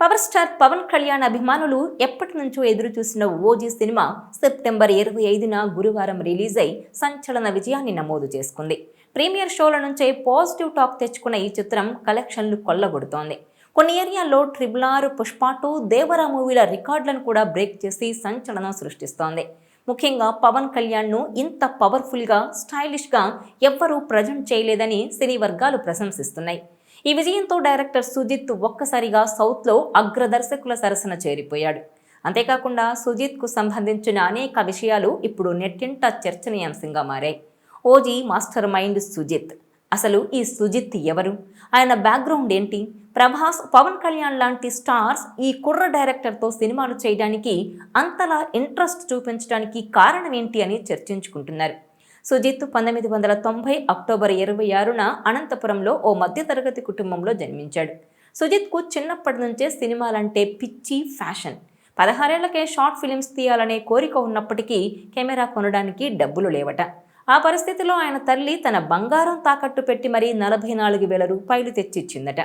Power star Pawan Kalyan అభిమానులు ఎప్పటి నుంచో ఎదురు చూసిన ఓజీ సినిమా సెప్టెంబర్ ఇరవై ఐదున గురువారం రిలీజ్ అయి సంచలన విజయాన్ని నమోదు చేసుకుంది. ప్రీమియర్ షోల నుంచే పాజిటివ్ టాక్ తెచ్చుకున్న ఈ చిత్రం కలెక్షన్లు కొల్లగొడుతోంది. కొన్ని ఏరియాల్లో triple R Pushpa two Devara మూవీల రికార్డులను కూడా బ్రేక్ చేసి సంచలనం సృష్టిస్తోంది. ముఖ్యంగా పవన్ కళ్యాణ్ను ఇంత పవర్ఫుల్గా స్టైలిష్గా ఎవ్వరూ ప్రజెంట్ చేయలేదని సినీ వర్గాలు ప్రశంసిస్తున్నాయి. ఈ విజయంతో డైరెక్టర్ సుజిత్ ఒక్కసారిగా సౌత్లో అగ్రదర్శకుల సరసన చేరిపోయాడు. అంతేకాకుండా సుజిత్కు సంబంధించిన అనేక విషయాలు ఇప్పుడు నెట్టింట చర్చనీయాంశంగా మారాయి. OG mastermind Sujeeth. అసలు ఈ సుజిత్ ఎవరు? ఆయన బ్యాక్గ్రౌండ్ ఏంటి? ప్రభాస్ పవన్ కళ్యాణ్ లాంటి స్టార్స్ ఈ కుర్ర డైరెక్టర్తో సినిమాలు చేయడానికి అంతలా ఇంట్రెస్ట్ చూపించడానికి కారణం ఏంటి అని చర్చించుకుంటున్నారు. సుజిత్ పంతొమ్మిది వందల తొంభై అక్టోబర్ ఇరవై ఆరున అనంతపురంలో ఓ మధ్యతరగతి కుటుంబంలో జన్మించాడు. సుజిత్కు చిన్నప్పటి నుంచే సినిమాలంటే పిచ్చి ఫ్యాషన్. పదహారేళ్ళకే షార్ట్ ఫిలిమ్స్ తీయాలనే కోరిక ఉన్నప్పటికీ కెమెరా కొనడానికి డబ్బులు లేవట. ఆ పరిస్థితిలో ఆయన తల్లి తన బంగారం తాకట్టు పెట్టి మరీ నలభై నాలుగు వేల రూపాయలు తెచ్చిచ్చిందట.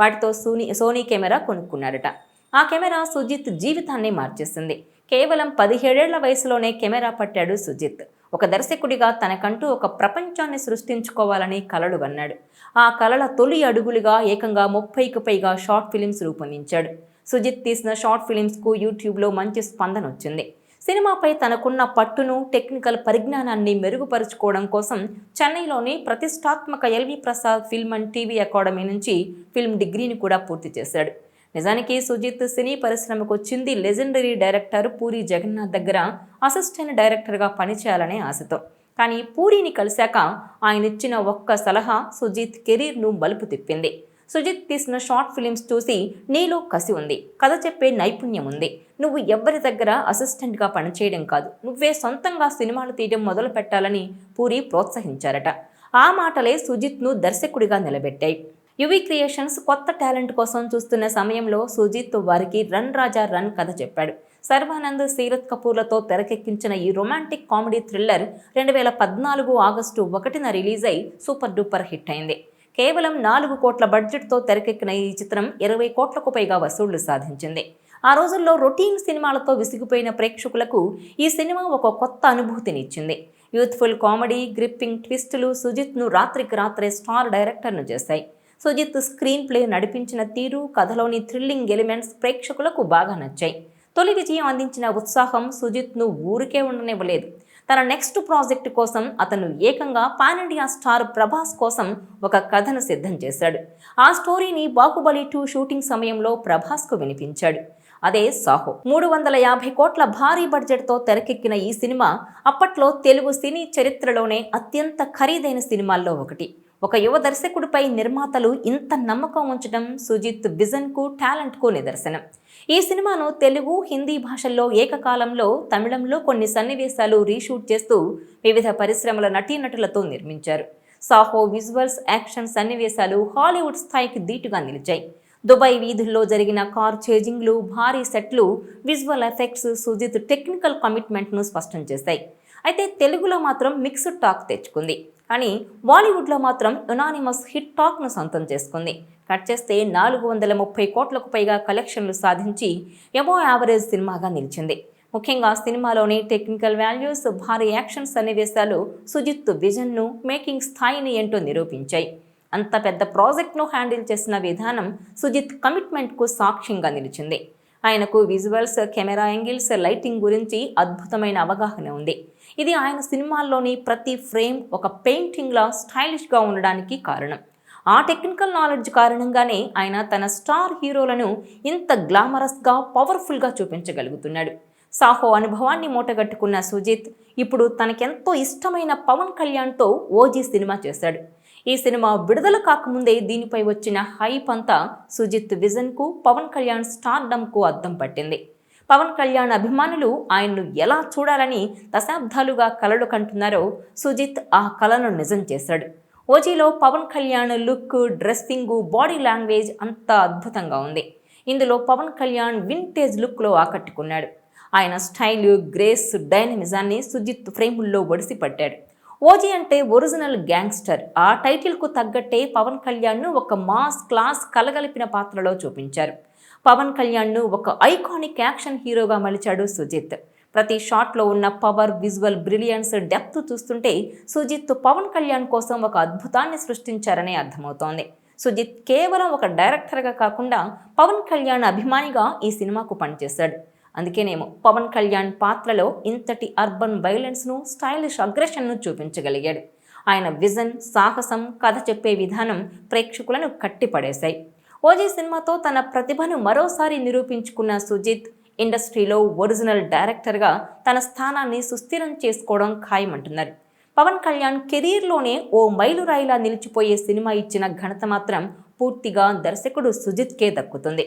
వాటితో సోనీ సోనీ కెమెరా కొనుక్కున్నాడట. ఆ కెమెరా సుజిత్ జీవితాన్ని మార్చేసింది. కేవలం పదిహేడేళ్ళ వయసులోనే కెమెరా పట్టాడు సుజిత్. ఒక దర్శకుడిగా తనకంటూ ఒక ప్రపంచాన్ని సృష్టించుకోవాలని కలలు కన్నాడు. ఆ కలల తొలి అడుగులుగా ఏకంగా ముప్పైకి పైగా షార్ట్ ఫిలిమ్స్ రూపొందించాడు. సుజిత్ తీసిన షార్ట్ ఫిలిమ్స్కు యూట్యూబ్లో మంచి స్పందన వచ్చింది. సినిమాపై తనకున్న పట్టును టెక్నికల్ పరిజ్ఞానాన్ని మెరుగుపరుచుకోవడం కోసం చెన్నైలోని ప్రతిష్టాత్మక LV Prasad film and TV academy నుంచి ఫిల్మ్ డిగ్రీని కూడా పూర్తి చేశాడు. నిజానికి సుజిత్ సినీ పరిశ్రమకు వచ్చింది లెజెండరీ డైరెక్టర్ పూరి జగన్నాథ్ దగ్గర అసిస్టెంట్ డైరెక్టర్గా పనిచేయాలనే ఆశతో. కానీ పూరిని కలిశాక ఆయన ఇచ్చిన ఒక్క సలహా సుజిత్ కెరీర్ను బలుపు తిప్పింది. సుజిత్ తీసిన షార్ట్ ఫిలిమ్స్ చూసి నీలో కసి ఉంది. కథ చెప్పే నైపుణ్యం ఉంది. నువ్వు ఎవ్వరి దగ్గర అసిస్టెంట్గా పనిచేయడం కాదు. నువ్వే సొంతంగా సినిమాలు తీయడం మొదలు పెట్టాలని పూరి ప్రోత్సహించారట. ఆ మాటలే సుజిత్ను దర్శకుడిగా నిలబెట్టాయి. యువి క్రియేషన్స్ కొత్త టాలెంట్ కోసం చూస్తున్న సమయంలో సుజిత్ వారికి రన్ రాజా రన్ కథ చెప్పాడు. సర్వానంద్ సీరత్ కపూర్లతో తెరకెక్కించిన ఈ రొమాంటిక్ కామెడీ థ్రిల్లర్ రెండు వేల పద్నాలుగు ఆగస్టు ఒకటిన రిలీజ్ అయి సూపర్ డూపర్ హిట్ అయింది. కేవలం నాలుగు కోట్ల బడ్జెట్తో తెరకెక్కిన ఈ చిత్రం ఇరవై కోట్లకు పైగా వసూళ్ళు సాధించింది. ఆ రోజుల్లో రొటీన్ సినిమాలతో విసిగిపోయిన ప్రేక్షకులకు ఈ సినిమా ఒక కొత్త అనుభూతినిచ్చింది. యూత్ఫుల్ కామెడీ గ్రిప్పింగ్ ట్విస్టులు సుజిత్ను రాత్రికి రాత్రే స్టార్ డైరెక్టర్ను చేశాయి. సుజిత్ స్క్రీన్ ప్లే నడిపించిన తీరు కథలోని థ్రిల్లింగ్ ఎలిమెంట్స్ ప్రేక్షకులకు బాగా నచ్చాయి. తొలి విజయం అందించిన ఉత్సాహం సుజిత్ను ఊరికే ఉండనివ్వలేదు. తన నెక్స్ట్ ప్రాజెక్టు కోసం అతను ఏకంగా పాన్ ఇండియా స్టార్ ప్రభాస్ కోసం ఒక కథను సిద్ధం చేశాడు. ఆ స్టోరీని బాహుబలి టూ షూటింగ్ సమయంలో ప్రభాస్కు వినిపించాడు. అదే సాహో. మూడు వందల యాభై కోట్ల భారీ బడ్జెట్తో తెరకెక్కిన ఈ సినిమా అప్పట్లో తెలుగు సినీ చరిత్రలోనే అత్యంత ఖరీదైన సినిమాల్లో ఒకటి. ఒక యువ దర్శకుడిపై నిర్మాతలు ఇంత నమ్మకం ఉంచడం సుజిత్ విజన్కు టాలెంట్కు నిదర్శనం ఈ సినిమాను తెలుగు హిందీ భాషల్లో ఏకకాలంలో తమిళంలో కొన్ని సన్నివేశాలు రీషూట్ చేస్తూ వివిధ పరిశ్రమల నటీనటులతో నిర్మించారు. సాహో విజువల్స్ యాక్షన్ సన్నివేశాలు హాలీవుడ్ స్థాయికి ధీటుగా నిలిచాయి. దుబాయ్ వీధుల్లో జరిగిన కార్ చేజింగ్లు భారీ సెట్లు విజువల్ ఎఫెక్ట్స్ సుజిత్ టెక్నికల్ కమిట్మెంట్ను స్పష్టం చేశాయి. అయితే తెలుగులో మాత్రం మిక్స్డ్ టాక్ తెచ్చుకుంది. కానీ బాలీవుడ్లో మాత్రం యునానిమస్ హిట్ టాక్ను సొంతం చేసుకుంది. కట్ చేస్తే నాలుగు వందల ముప్పై కోట్లకు పైగా కలెక్షన్లు సాధించి ఎబో యావరేజ్ సినిమాగా నిలిచింది. ముఖ్యంగా సినిమాలోని టెక్నికల్ వాల్యూస్ భారీ యాక్షన్ సన్నివేశాలు సుజిత్ విజన్ను మేకింగ్ స్థాయిని ఏంటో నిరూపించాయి. అంత పెద్ద ప్రాజెక్ట్ను హ్యాండిల్ చేసిన విధానం సుజిత్ కమిట్మెంట్కు సాక్ష్యంగా నిలిచింది. ఆయనకు విజువల్స్ కెమెరా యాంగిల్స్ లైటింగ్ గురించి అద్భుతమైన అవగాహన ఉంది. ఇది ఆయన సినిమాల్లోని ప్రతి ఫ్రేమ్ ఒక పెయింటింగ్లా స్టైలిష్గా ఉండడానికి కారణం. ఆ టెక్నికల్ నాలెడ్జ్ కారణంగానే ఆయన తన స్టార్ హీరోలను ఇంత గ్లామరస్గా పవర్ఫుల్గా చూపించగలుగుతున్నాడు. సాహో అనుభవాన్ని మూటగట్టుకున్న సుజిత్ ఇప్పుడు తనకెంతో ఇష్టమైన పవన్ కళ్యాణ్తో ఓజీ సినిమా చేశాడు. ఈ సినిమా విడుదల కాకముందే దీనిపై వచ్చిన హైప్ అంతా సుజిత్ విజన్కు పవన్ కళ్యాణ్ స్టార్డమ్కు అద్దం పట్టింది. పవన్ కళ్యాణ్ అభిమానులు ఆయన్ను ఎలా చూడాలని దశాబ్దాలుగా కలలు కంటున్నారో సుజిత్ ఆ కలను నిజం చేశాడు. ఓజీలో Pawan Kalyan look dressing body language అంతా అద్భుతంగా ఉంది. ఇందులో పవన్ కళ్యాణ్ వింటేజ్ లుక్లో ఆకట్టుకున్నాడు. ఆయన స్టైల్ గ్రేస్ డైనమిజాన్ని సుజిత్ ఫ్రేముల్లో ఒడిసి పట్టాడు. ఓజీ అంటే ఒరిజినల్ గ్యాంగ్స్టర్. ఆ టైటిల్కు తగ్గట్టే పవన్ కళ్యాణ్ను ఒక మాస్ క్లాస్ కలగలిపిన పాత్రలో చూపించారు. పవన్ కళ్యాణ్ను ఒక ఐకానిక్ యాక్షన్ హీరోగా మలిచాడు సుజిత్. ప్రతి షాట్లో ఉన్న పవర్ విజువల్ బ్రిలియన్స్ డెప్త్ చూస్తుంటే సుజిత్ పవన్ కళ్యాణ్ కోసం ఒక అద్భుతాన్ని సృష్టించారని అర్థమవుతోంది. సుజిత్ కేవలం ఒక డైరెక్టర్గా కాకుండా పవన్ కళ్యాణ్ అభిమానిగా ఈ సినిమాకు పనిచేశాడు. అందుకేనేమో పవన్ కళ్యాణ్ పాత్రలో ఇంతటి అర్బన్ వైలెన్స్ను స్టైలిష్ అగ్రెషన్ను చూపించగలిగాడు. ఆయన విజన్ సాహసం కథ చెప్పే విధానం ప్రేక్షకులను కట్టిపడేశాయి. ఓజీ సినిమాతో తన ప్రతిభను మరోసారి నిరూపించుకున్న సుజిత్ ఇండస్ట్రీలో ఒరిజినల్ డైరెక్టర్గా తన స్థానాన్ని సుస్థిరం చేసుకోవడం ఖాయమంటున్నారు. పవన్ కళ్యాణ్ కెరీర్లోనే ఓ మైలురాయిలా నిలిచిపోయే సినిమా ఇచ్చిన ఘనత మాత్రం పూర్తిగా దర్శకుడు సుజిత్కే దక్కుతుంది.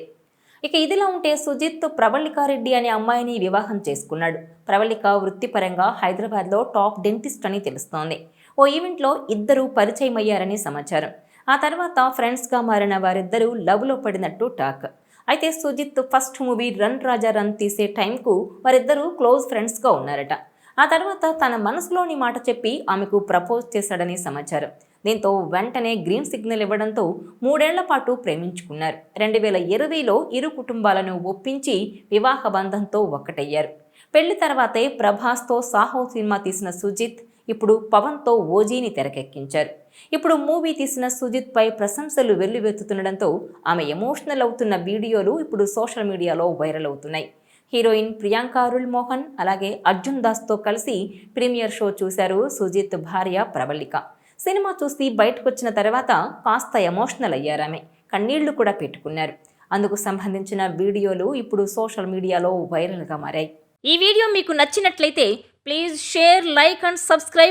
ఇక ఇదిలా ఉంటే సుజిత్ ప్రవళికారెడ్డి అనే అమ్మాయిని వివాహం చేసుకున్నాడు. ప్రవళిక వృత్తిపరంగా హైదరాబాద్లో టాప్ డెంటిస్ట్ అని తెలుస్తోంది. ఓ ఈవెంట్లో ఇద్దరు పరిచయమయ్యారని సమాచారం. ఆ తర్వాత ఫ్రెండ్స్గా మారిన వారిద్దరూ లవ్లో పడినట్టు టాక్. అయితే Sujeeth first movie run Raja run తీసే టైంకు వారిద్దరూ క్లోజ్ ఫ్రెండ్స్గా ఉన్నారట. ఆ తర్వాత తన మనసులోని మాట చెప్పి ఆమెకు ప్రపోజ్ చేశాడని సమాచారం. దీంతో వెంటనే గ్రీన్ సిగ్నల్ ఇవ్వడంతో మూడేళ్ళ పాటు ప్రేమించుకున్నారు. రెండు వేల ఇరవైలో ఇరు కుటుంబాలను ఒప్పించి వివాహ బంధంతో ఒక్కటయ్యారు. పెళ్ళి తర్వాతే ప్రభాస్తో సాహో సినిమా తీసిన సుజిత్ ఇప్పుడు పవన్తో ఓజీని తెరకెక్కించారు. ఇప్పుడు మూవీ తీసిన సుజిత్ పై ప్రశంసలు వెల్లువెత్తుతుండడంతో ఆమె ఎమోషనల్ అవుతున్న వీడియోలు ఇప్పుడు సోషల్ మీడియాలో వైరల్ అవుతున్నాయి. హీరోయిన్ ప్రియాంక అరుల్ మోహన్ అలాగే అర్జున్ దాస్తో కలిసి ప్రీమియర్ షో చూశారు సుజిత్ భార్య ప్రవళిక. సినిమా చూసి బయటకొచ్చిన తర్వాత కాస్త ఎమోషనల్ అయ్యారామె కన్నీళ్ళు కూడా పెట్టుకున్నారు. అందుకు సంబంధించిన వీడియోలు ఇప్పుడు సోషల్ మీడియాలో వైరల్గా మారాయి. ఈ వీడియో మీకు నచ్చినట్లయితే please share like and subscribe